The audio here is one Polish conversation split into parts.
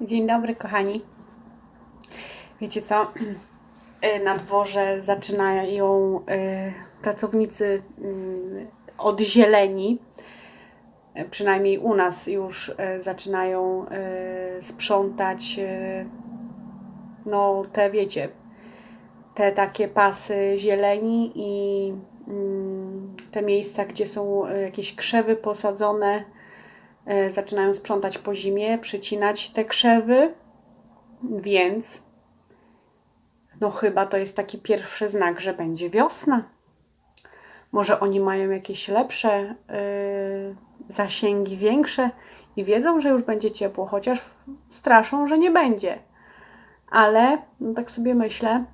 Dzień dobry, kochani. Wiecie co? Y, Na dworze zaczynają y, pracownicy y, od zieleni. Y, Przynajmniej u nas już zaczynają sprzątać, no te wiecie, te takie pasy zieleni i mm, te miejsca, gdzie są jakieś krzewy posadzone, zaczynają sprzątać po zimie, przycinać te krzewy, więc no chyba to jest taki pierwszy znak, że będzie wiosna. Może oni mają jakieś lepsze y, zasięgi, większe i wiedzą, że już będzie ciepło, chociaż straszą, że nie będzie. Ale no tak sobie myślę,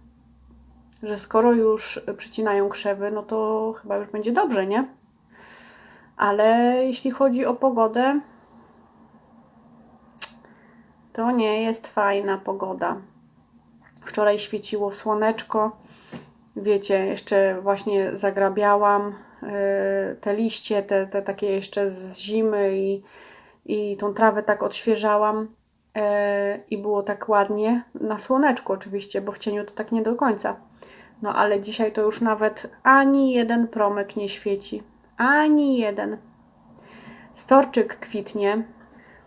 że skoro już przycinają krzewy, no to chyba już będzie dobrze, nie? Ale jeśli chodzi o pogodę, to nie jest fajna pogoda. Wczoraj świeciło słoneczko. Wiecie, jeszcze właśnie zagrabiałam yy, te liście, te, te takie jeszcze z zimy i, i tą trawę tak odświeżałam. Yy, I było tak ładnie. Na słoneczku oczywiście, bo w cieniu to tak nie do końca. No ale dzisiaj to już nawet ani jeden promyk nie świeci. Ani jeden. Storczyk kwitnie,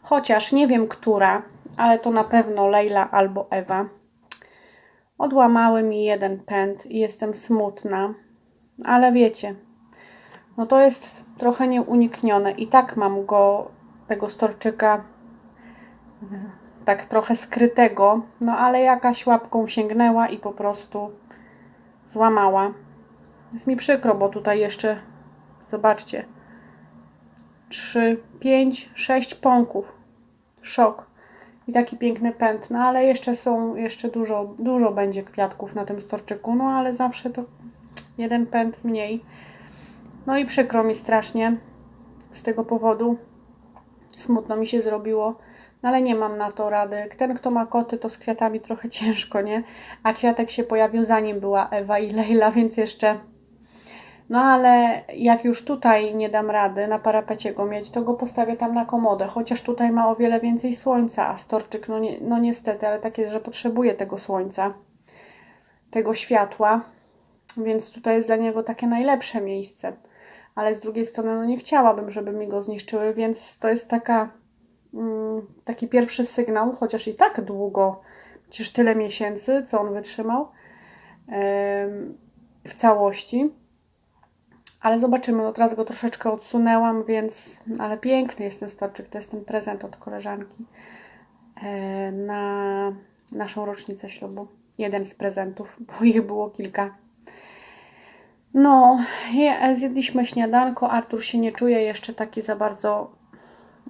chociaż nie wiem która, ale to na pewno Leila albo Ewa. Odłamały mi jeden pęd i jestem smutna, ale wiecie, no to jest trochę nieuniknione i tak mam go, tego storczyka, tak trochę skrytego, no ale jakaś łapką sięgnęła i po prostu złamała. Jest mi przykro, bo tutaj jeszcze, zobaczcie, trzy, pięć, sześć pąków. Szok. I taki piękny pęd. No ale jeszcze są, jeszcze dużo, dużo będzie kwiatków na tym storczyku. No ale zawsze to jeden pęd mniej. No i przykro mi strasznie z tego powodu. Smutno mi się zrobiło. No ale nie mam na to rady. Ten, kto ma koty, to z kwiatami trochę ciężko, nie? A kwiatek się pojawił zanim była Ewa i Leila, więc jeszcze no ale jak już tutaj nie dam rady na parapecie go mieć, to go postawię tam na komodę, chociaż tutaj ma o wiele więcej słońca, a storczyk, no, nie, no niestety, ale tak jest, że potrzebuje tego słońca, tego światła, więc tutaj jest dla niego takie najlepsze miejsce. Ale z drugiej strony, no nie chciałabym, żeby mi go zniszczyły, więc to jest taka, mm, taki pierwszy sygnał, chociaż i tak długo, przecież tyle miesięcy, co on wytrzymał em, w całości. Ale zobaczymy, no teraz go troszeczkę odsunęłam, więc, ale piękny jest ten storczyk, to jest ten prezent od koleżanki e, na naszą rocznicę ślubu. Jeden z prezentów, bo ich było kilka. No, je, zjedliśmy śniadanko, Artur się nie czuje jeszcze taki za bardzo,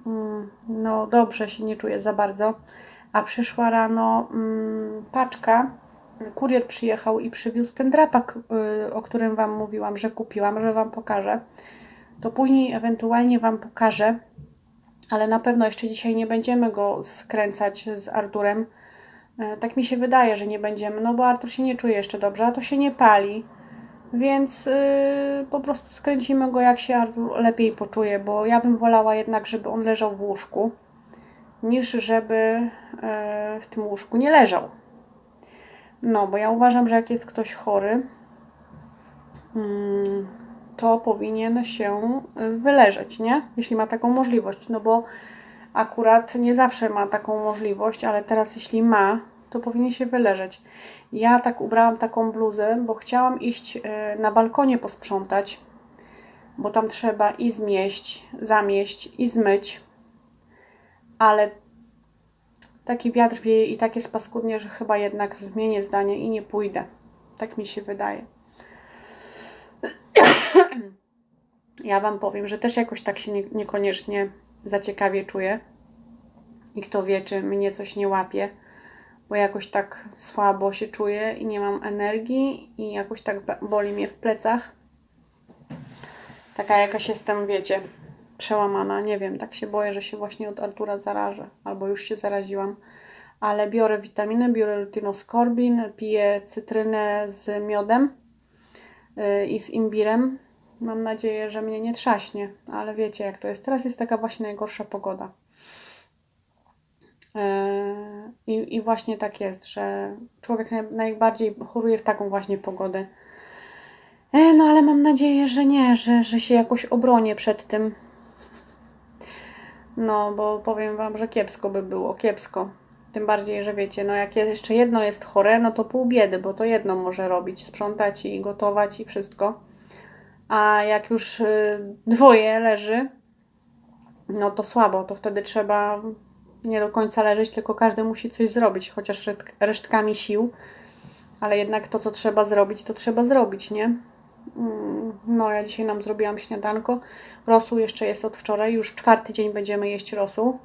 mm, no dobrze się nie czuje za bardzo, a przyszła rano mm, paczka kurier przyjechał i przywiózł ten drapak, y, o którym Wam mówiłam, że kupiłam, że Wam pokażę. To później ewentualnie Wam pokażę, ale na pewno jeszcze dzisiaj nie będziemy go skręcać z Arturem. Y, Tak mi się wydaje, że nie będziemy, no bo Artur się nie czuje jeszcze dobrze, a to się nie pali. Więc yy, po prostu skręcimy go, jak się Artur lepiej poczuje, bo ja bym wolała jednak, żeby on leżał w łóżku, niż żeby yy, w tym łóżku nie leżał. No, bo ja uważam, że jak jest ktoś chory, mm, to powinien się y, wyleżeć, nie? Jeśli ma taką możliwość. No bo akurat nie zawsze ma taką możliwość, ale teraz jeśli ma, to powinien się wyleżeć. Ja tak ubrałam taką bluzę, bo chciałam iść y, na balkonie posprzątać, bo tam trzeba i zmieść, zamieść i zmyć. Ale taki wiatr wieje i tak jest paskudnie, że chyba jednak zmienię zdanie i nie pójdę. Tak mi się wydaje. Ja Wam powiem, że też jakoś tak się nie, niekoniecznie zaciekawie czuję. I kto wie, czy mnie coś nie łapie, bo jakoś tak słabo się czuję i nie mam energii i jakoś tak boli mnie w plecach. Taka jakaś jestem, wiecie, przełamana. Nie wiem, tak się boję, że się właśnie od Artura zarażę, albo już się zaraziłam. Ale biorę witaminy, biorę rutinoskorbin, piję cytrynę z miodem yy, i z imbirem. Mam nadzieję, że mnie nie trzaśnie, ale wiecie jak to jest. Teraz jest taka właśnie najgorsza pogoda. Yy, I, I właśnie tak jest, że człowiek naj, najbardziej choruje w taką właśnie pogodę. E, no ale mam nadzieję, że nie, że, że się jakoś obronię przed tym. No, bo powiem Wam, że kiepsko by było, kiepsko. Tym bardziej, że wiecie, no jak jeszcze jedno jest chore, no to pół biedy, bo to jedno może robić, sprzątać i gotować i wszystko. A jak już y, dwoje leży, no to słabo, to wtedy trzeba nie do końca leżeć, tylko każdy musi coś zrobić, chociaż resztk- resztkami sił. Ale jednak to, co trzeba zrobić, to trzeba zrobić, nie? Mm, No, ja dzisiaj nam zrobiłam śniadanko. Rosół jeszcze jest od wczoraj, już czwarty dzień będziemy jeść rosół.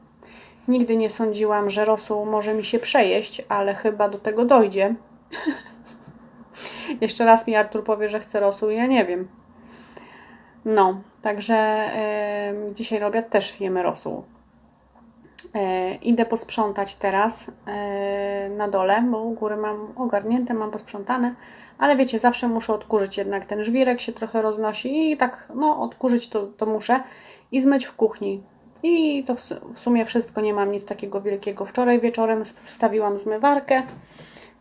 Nigdy nie sądziłam, że rosół może mi się przejeść, ale chyba do tego dojdzie. jeszcze raz mi Artur powie, że chce rosół ja nie wiem. No, także e, dzisiaj na obiad też jemy rosół. E, idę posprzątać teraz e, na dole, bo u góry mam ogarnięte, mam posprzątane, ale wiecie, zawsze muszę odkurzyć jednak ten żwirek się trochę roznosi i tak, no, odkurzyć to, to muszę i zmyć w kuchni. I to w, w sumie wszystko, nie mam nic takiego wielkiego. Wczoraj wieczorem wstawiłam zmywarkę,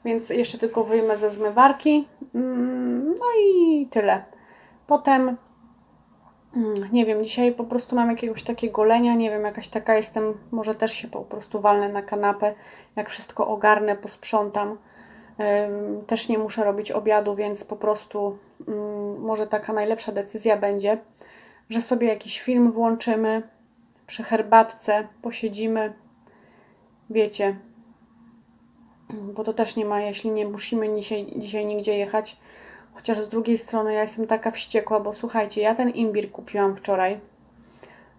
więc jeszcze tylko wyjmę ze zmywarki. Mm, No i tyle. Potem Nie wiem, dzisiaj po prostu mam jakiegoś takiego lenia, nie wiem, jakaś taka jestem, może też się po prostu walnę na kanapę, jak wszystko ogarnę, posprzątam. Też nie muszę robić obiadu, więc po prostu ym, może taka najlepsza decyzja będzie, że sobie jakiś film włączymy, przy herbatce posiedzimy, wiecie, bo to też nie ma, jeśli nie musimy dzisiaj, dzisiaj nigdzie jechać. Chociaż z drugiej strony ja jestem taka wściekła, bo słuchajcie, ja ten imbir kupiłam wczoraj.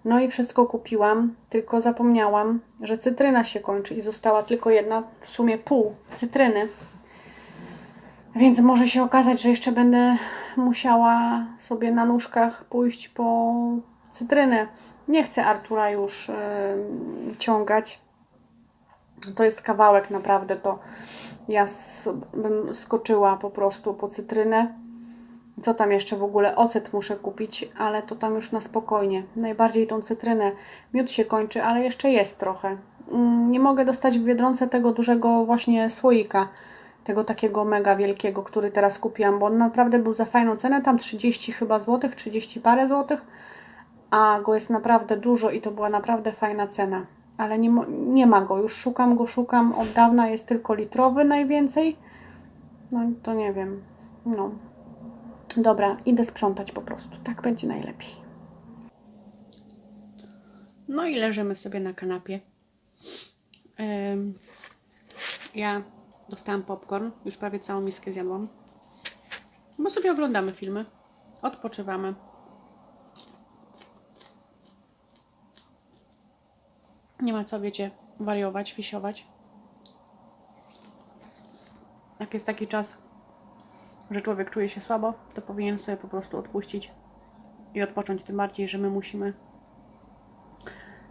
No i wszystko kupiłam, tylko zapomniałam, że cytryna się kończy i została tylko jedna, w sumie pół cytryny. Więc może się okazać, że jeszcze będę musiała sobie na nóżkach pójść po cytrynę. Nie chcę Artura już yy, ciągać. To jest kawałek naprawdę, to ja bym skoczyła po prostu po cytrynę. Co tam jeszcze w ogóle? Ocet muszę kupić, ale to tam już na spokojnie. Najbardziej tą cytrynę. Miód się kończy, ale jeszcze jest trochę. Mm, Nie mogę dostać w Biedronce tego dużego właśnie słoika. Tego takiego mega wielkiego, który teraz kupiłam, bo on naprawdę był za fajną cenę. Tam 30 chyba złotych, 30 parę złotych. A go jest naprawdę dużo i to była naprawdę fajna cena. Ale nie, nie ma go, już szukam go, szukam od dawna, jest tylko litrowy najwięcej. No to nie wiem. No. Dobra, idę sprzątać po prostu. Tak będzie najlepiej. No i leżymy sobie na kanapie. Ja dostałam popcorn, już prawie całą miskę zjadłam. Bo sobie oglądamy filmy, odpoczywamy. Nie ma co, wiecie, wariować, wisiować. Jak jest taki czas, że człowiek czuje się słabo, to powinien sobie po prostu odpuścić i odpocząć. Tym bardziej, że my musimy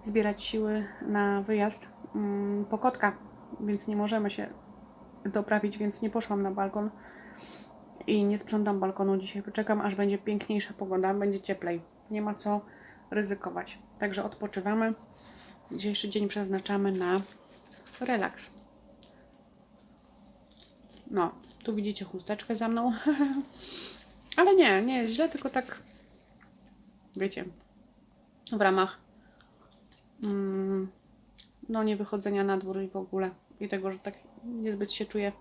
zbierać siły na wyjazd mm, po kotka, więc nie możemy się doprawić, więc nie poszłam na balkon i nie sprzątam balkonu dzisiaj. Poczekam, aż będzie piękniejsza pogoda, będzie cieplej. Nie ma co ryzykować. Także odpoczywamy. Dzisiejszy dzień przeznaczamy na relaks. No, tu widzicie chusteczkę za mną. Ale nie, nie jest źle, tylko tak wiecie, w ramach mm, no nie wychodzenia na dwór i w ogóle i tego, że tak niezbyt się czuję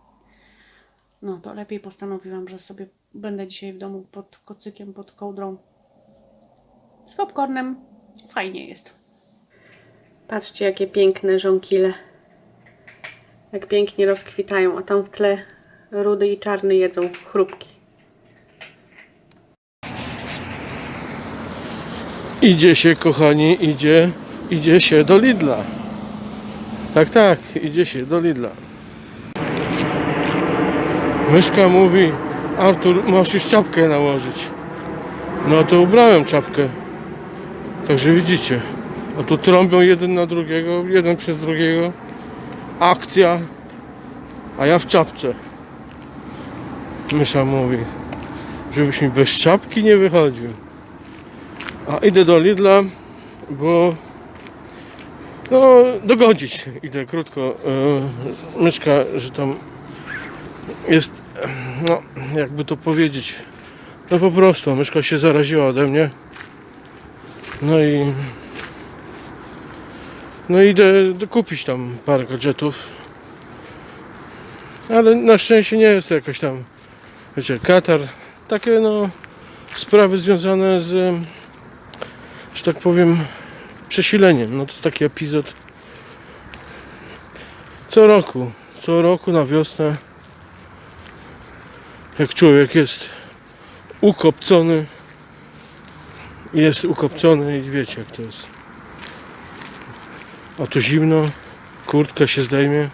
no to lepiej postanowiłam, że sobie będę dzisiaj w domu pod kocykiem, pod kołdrą z popcornem. Fajnie jest. Patrzcie, jakie piękne żonkile. Jak pięknie rozkwitają, a tam w tle rudy i czarny jedzą chrupki. Idzie się, kochani, idzie, idzie się do Lidla. Tak, tak, idzie się do Lidla. Myszka mówi, Artur, musisz czapkę nałożyć. No to ubrałem czapkę. Także widzicie, a tu trąbią jeden na drugiego, jeden przez drugiego. Akcja, a ja w czapce. Mysza mówi, żebyś mi bez czapki nie wychodził. A idę do Lidla, bo no, dogodzić. Idę krótko. Yy, myszka, że tam jest, no, jakby to powiedzieć, no po prostu, myszka się zaraziła ode mnie. No i no idę dokupić tam parę gadżetów. Ale na szczęście nie jest to jakoś tam, wiecie, katar. Takie no sprawy związane z, że tak powiem, przesileniem. No to jest taki epizod co roku. Co roku na wiosnę jak człowiek jest ukopcony jest ukopcony i wiecie jak to jest. A tu zimno, kurtka się zdejmie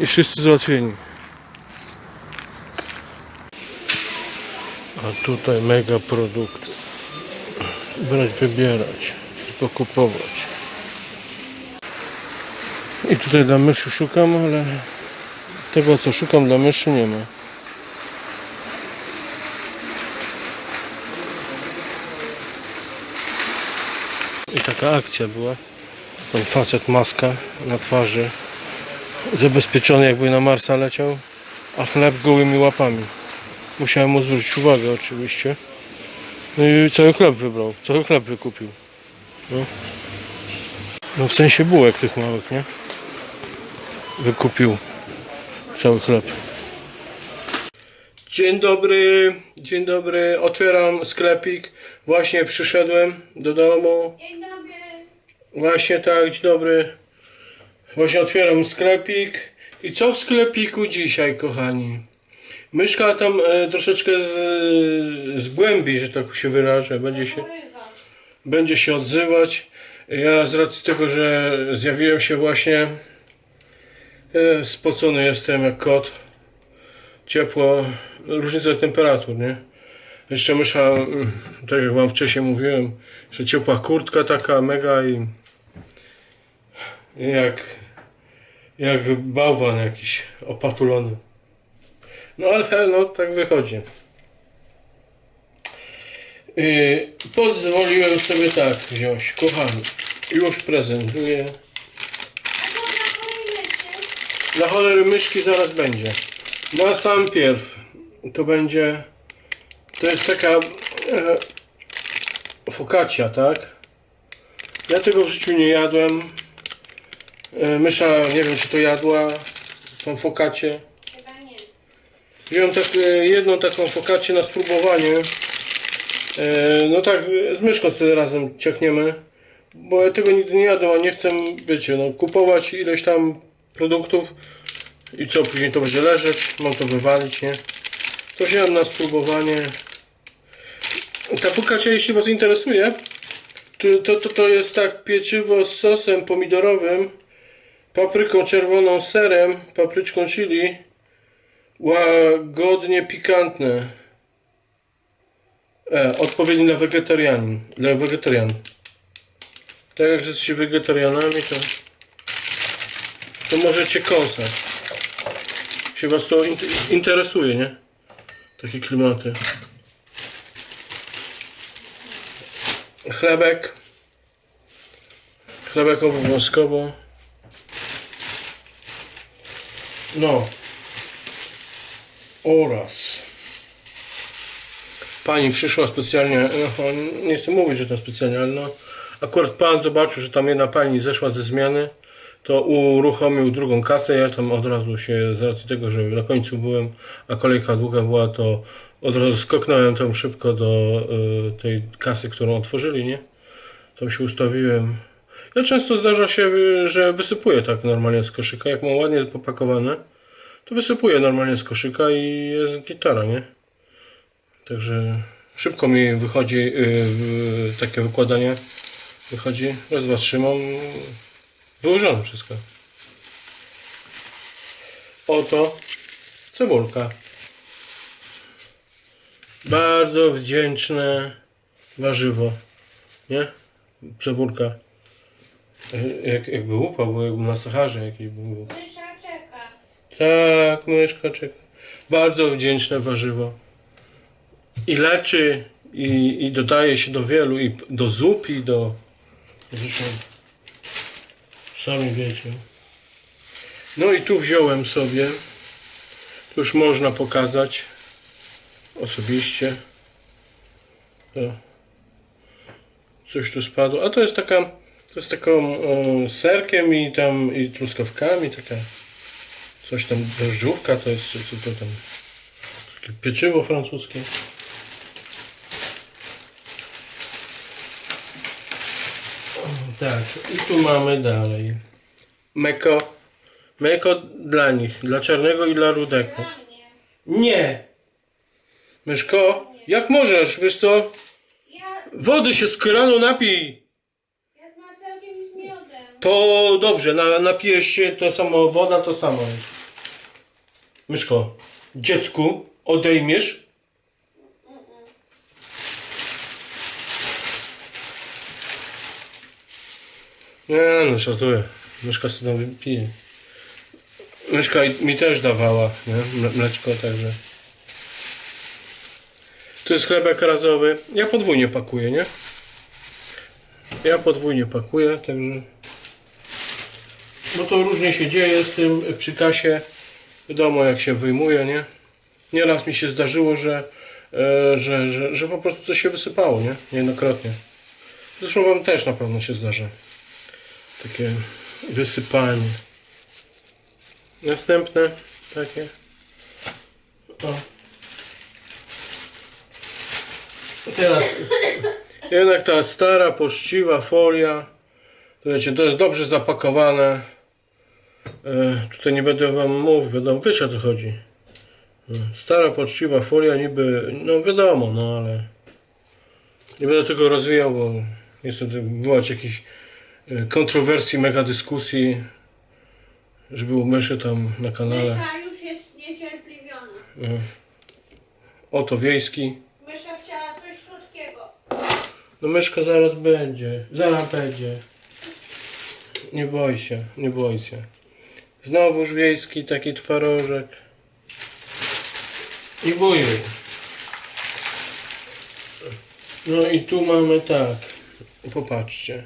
i wszyscy załatwieni. A tutaj mega produkty. Brać, wybierać, tylko kupować. I tutaj dla myszy szukam, ale tego co szukam dla myszy nie ma. Taka akcja była. Ten facet maska na twarzy. Zabezpieczony jakby na Marsa leciał, a chleb gołymi łapami. Musiałem mu zwrócić uwagę oczywiście. No i cały chleb wybrał, cały chleb wykupił. No, no w sensie bułek tych małych, nie? Wykupił cały chleb. Dzień dobry, dzień dobry. Otwieram sklepik. Właśnie przyszedłem do domu. Dzień dobry. Właśnie tak, dzień dobry. Właśnie otwieram sklepik. I co w sklepiku dzisiaj, kochani? Myszka tam e, troszeczkę z, zgłębi, że tak się wyrażę. Będzie się, będzie się odzywać. Ja z racji tego, że zjawiłem się właśnie e, spocony jestem jak kot. Ciepło, różnica temperatur, nie? Jeszcze mysza, tak jak wam wcześniej mówiłem, że ciepła kurtka taka mega i i jak jak bałwan jakiś opatulony. No ale no tak wychodzi. Yy, pozwoliłem sobie tak wziąć, kochani. Już prezentuję. Dla cholery myszki zaraz będzie. Na sam pierw to będzie. To jest taka e, focaccia, tak? Ja tego w życiu nie jadłem. E, mysza, nie wiem czy to jadła tą focaccię. Chyba nie. Wziąłem tak, e, jedną taką focaccię na spróbowanie. E, no tak, z myszką sobie razem ciachniemy. Bo ja tego nigdy nie jadłem, a nie chcę, wiecie, no, kupować ileś tam produktów i co, później to będzie leżeć, mam to wywalić, nie? To wziąłem na spróbowanie. Ta focaccia, jeśli Was interesuje, to, to, to, to jest tak pieczywo z sosem pomidorowym, papryką czerwoną, serem, papryczką chili, łagodnie pikantne. E, odpowiedni dla wegetarian, dla wegetarian. Tak jak jesteście wegetarianami, to, to możecie kąsać. Się Was to int- interesuje, nie? Takie klimaty. Chlebek. Chlebek obowiązkowo. No. Oraz. Pani przyszła specjalnie, no, nie chcę mówić, że to specjalnie, ale no, akurat pan zobaczył, że tam jedna pani zeszła ze zmiany, to uruchomił drugą kasę, ja tam od razu się, z racji tego, że na końcu byłem, a kolejka długa była, to od razu skoknąłem tam szybko do y, tej kasy, którą otworzyli, nie? Tam się ustawiłem. Ja często zdarza się, y, że wysypuję tak normalnie z koszyka, jak mam ładnie popakowane, to wysypuję normalnie z koszyka i jest gitara, nie? Także szybko mi wychodzi yy, w- takie wykładanie. Wychodzi, raz, dwa, trzymam. Wyłożone wszystko. Oto cebulka. Bardzo wdzięczne warzywo. Nie? Cebulka. Jak, jakby upał, bo jakby na Saharze jakiś był. Mysza czeka. Tak, myszka czeka. Bardzo wdzięczne warzywo. I leczy, i, i dodaje się do wielu, i do zup, i do, Zresztą sami wiecie. No i tu wziąłem sobie, tu już można pokazać osobiście. To coś tu spadło. A to jest taka, to jest taką serkiem i tam i truskawkami, taka coś tam drożdżówka, to jest co to tam, pieczywo francuskie. Tak, i tu mamy dalej. Meko. Meko dla nich, dla czarnego i dla rudego. Nie! Myszko, jak możesz, wiesz co? Wody się z kranu napij! ja z masełkiem i z miodem. To dobrze, na, napijesz się, to samo woda, to samo. Myszko, dziecku, odejmiesz? Nie no, żartuję. Myszka sobie pije. Myszka mi też dawała, nie? Mle- Mleczko także. Tu jest chlebek razowy. Ja podwójnie pakuję, nie? Ja podwójnie pakuję, także... Bo to różnie się dzieje z tym przy kasie. Wiadomo jak się wyjmuje, nie? Nieraz mi się zdarzyło, że, e, że, że, że po prostu coś się wysypało, nie? Niejednokrotnie. Zresztą wam też na pewno się zdarza. Takie wysypanie. Następne takie. O. Teraz jednak ta stara, poczciwa folia. To wiecie, to jest dobrze zapakowane. E, tutaj nie będę wam mówił, wiadomo, wiecie o co chodzi. E, Stara, poczciwa folia niby, no wiadomo, no ale nie będę tego rozwijał, bo nie chcę tu wywołać jakichś e, kontrowersji, mega dyskusji, żeby u myszy tam na kanale. Mysza już jest niecierpliwiona. E, Oto wiejski. Mysza chciała coś słodkiego. No myszka zaraz będzie, zaraz będzie. Nie boj się, nie boj się. Znowuż wiejski taki twarożek. I bujuj. No i tu mamy tak. Popatrzcie.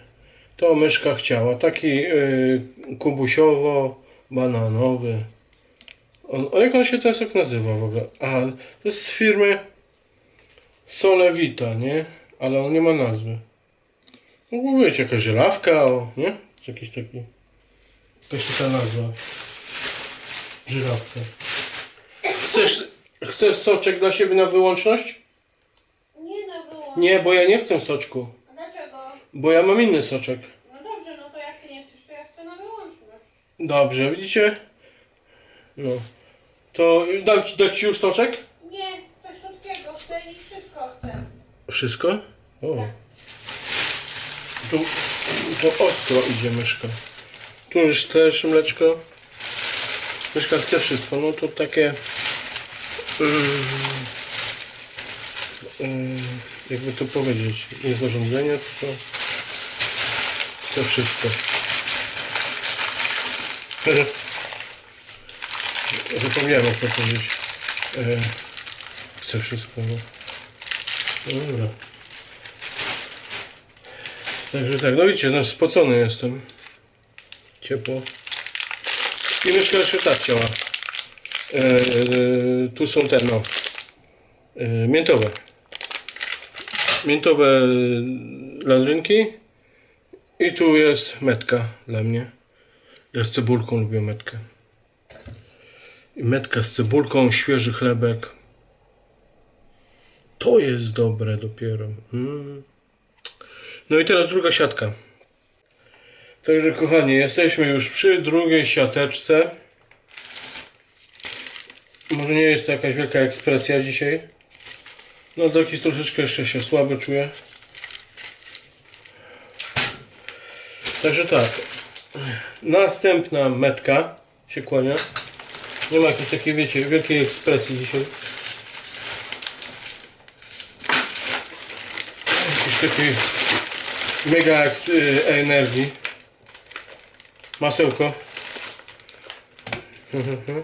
To myszka chciała. Taki yy, kubusiowo-bananowy. On, o jak on się ten sok nazywa w ogóle? A, to jest z firmy Sole Vita, nie? Ale on nie ma nazwy. Mógł być jakaś żelawka, o, nie? Czy jakiś taki... Jakaś taka nazwa. Żelawka. Chcesz, chcesz soczek dla siebie na wyłączność? Nie no było. Nie, bo ja nie chcę soczku. Bo ja mam inny soczek. No dobrze, no to jak ty nie chcesz, to ja chcę na wyłączność. Dobrze, widzicie? No. To dam ci, dać ci już soczek? Nie, coś słodkiego chcę i wszystko chcę. Wszystko? O. Tu, to ostro idzie myszka. Tu już też mleczko. Myszka chce wszystko. No to takie... mm, mm, jakby to powiedzieć, nie zarządzenie, chce wszystko. Zapomniałem jak to powiedzieć. E, chce wszystko. No. No Dobra. Także tak, no widzicie, no spocony jestem. Ciepło. I myszka jeszcze tak chciała. E, e, tu są te, no. E, miętowe. Miętowe landrynki. I tu jest metka dla mnie. Ja z cebulką lubię metkę. I metka z cebulką, świeży chlebek. To jest dobre dopiero. Mm. No i teraz druga siatka. Także kochani, jesteśmy już przy drugiej siateczce. Może nie jest to jakaś wielka ekspresja dzisiaj. No taki troszeczkę jeszcze się słabo czuję. Także tak. Następna metka się kłania. Nie ma jakiejś takiej, wiecie, wielkiej ekspresji dzisiaj. Jakiejś takiej mega y, energii. Masełko.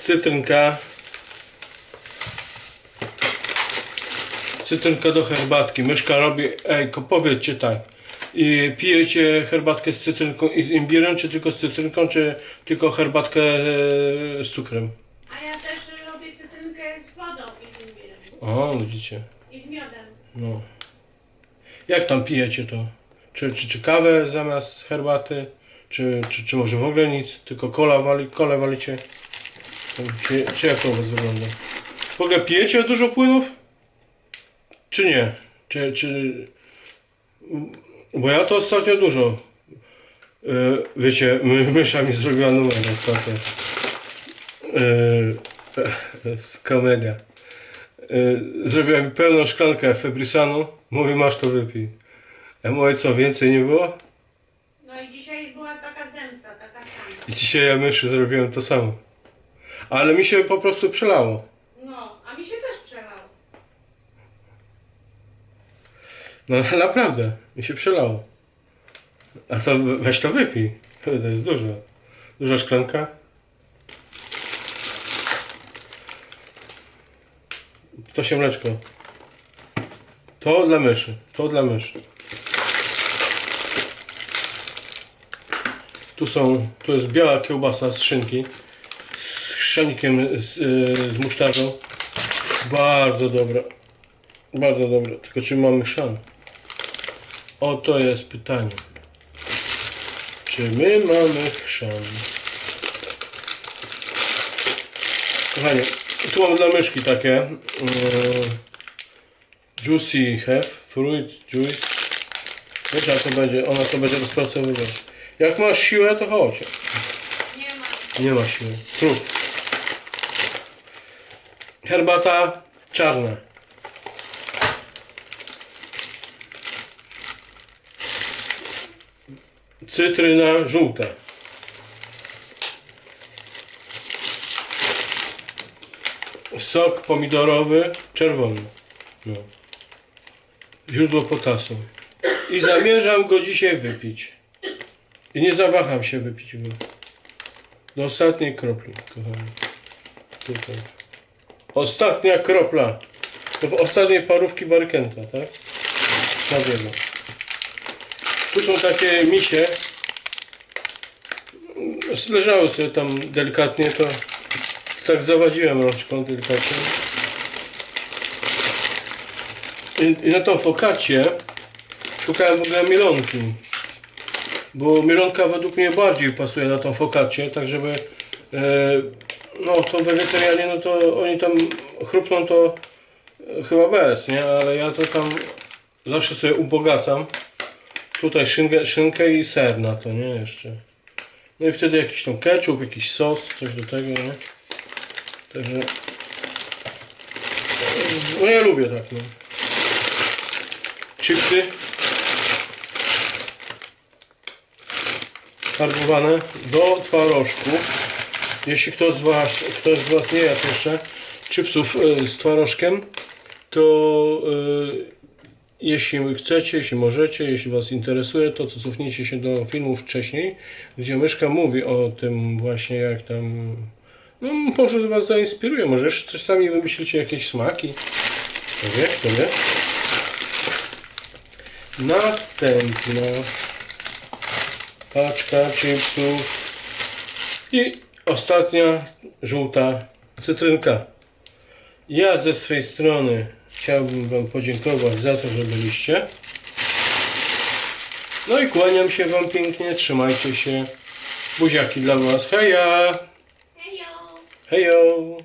Cytrynka. Cytrynka do herbatki. Myszka robi, ej, powiedzcie tak. I pijecie herbatkę z cytrynką i z imbirem, czy tylko z cytrynką, czy tylko herbatkę e, z cukrem? A ja też robię cytrynkę z wodą i z imbirem. O, widzicie. I z miodem. No. Jak tam pijecie to? Czy, czy, czy kawę zamiast herbaty? Czy, czy, czy może w ogóle nic? Tylko kola wali, kole walicie? Czy, czy jak to u was wygląda? W ogóle pijecie dużo płynów? Czy nie? Czy, czy... Bo ja to ostatnio dużo. Yy, wiecie, my, mysza mi zrobiła numer ostatnio. Yy, z komedia. Y, zrobiłem pełną szklankę Febrisanu. Mówię, masz to wypij. Ja mówię, co, więcej nie było? No i dzisiaj była taka zemsta, taka sama. I dzisiaj ja myszy zrobiłem to samo. Ale mi się po prostu przelało. No, a mi się też przelał. No naprawdę, mi się przelało. A to we- weź to wypij. To jest dużo. Duża szklanka. To się mleczko. To dla myszy. To dla myszy. Tu są, tu jest biała kiełbasa z szynki. Z chrzanikiem, z, y, z musztardą. Bardzo dobra. Bardzo dobre, tylko czy mamy chrzan? Oto jest pytanie. Czy my mamy chrzan? Kochani, tu mam dla myszki takie yy, Juicy Have, Fruit Juice. Wiesz jak to będzie, ona to będzie rozpracowywać. Jak masz siłę, to chodź. Nie ma. Nie ma siły. Prób. Herbata czarna. Cytryna żółta. Sok pomidorowy czerwony. No. Źródło potasu. I zamierzam go dzisiaj wypić. I nie zawaham się wypić go. Do ostatniej kropli, kochani. Tutaj. Ostatnia kropla. Do ostatniej parówki barykenta, tak? Na wiele. Są takie misie. Leżały sobie tam delikatnie, to tak zawadziłem rączką delikatnie. I, i na tą fokację szukałem w ogóle mielonki. Bo mielonka według mnie bardziej pasuje na tą fokację, tak żeby e, no to wegetarianie, no to oni tam chrupną to e, chyba bez, nie? Ale ja to tam zawsze sobie ubogacam. Tutaj szynkę, szynkę i ser na to, nie? Jeszcze. No i wtedy jakiś tam ketchup, jakiś sos, coś do tego, nie? Także... No ja lubię tak, no. Chipsy. farbowane do twarożku. Jeśli ktoś z Was, ktoś z was nie jadł jeszcze chipsów y, z twarożkiem, to y, jeśli chcecie, jeśli możecie, jeśli Was interesuje, to, to cofnijcie się do filmów wcześniej, gdzie Myszka mówi o tym właśnie jak tam no może Was zainspiruje, może jeszcze coś sami wymyślicie, jakieś smaki. To wie, to wie. Następna paczka chipsów i ostatnia żółta cytrynka. Ja ze swej strony chciałbym Wam podziękować za to, że byliście. No i kłaniam się Wam pięknie, trzymajcie się. Buziaki dla Was. Heja! Hejo! Hejo!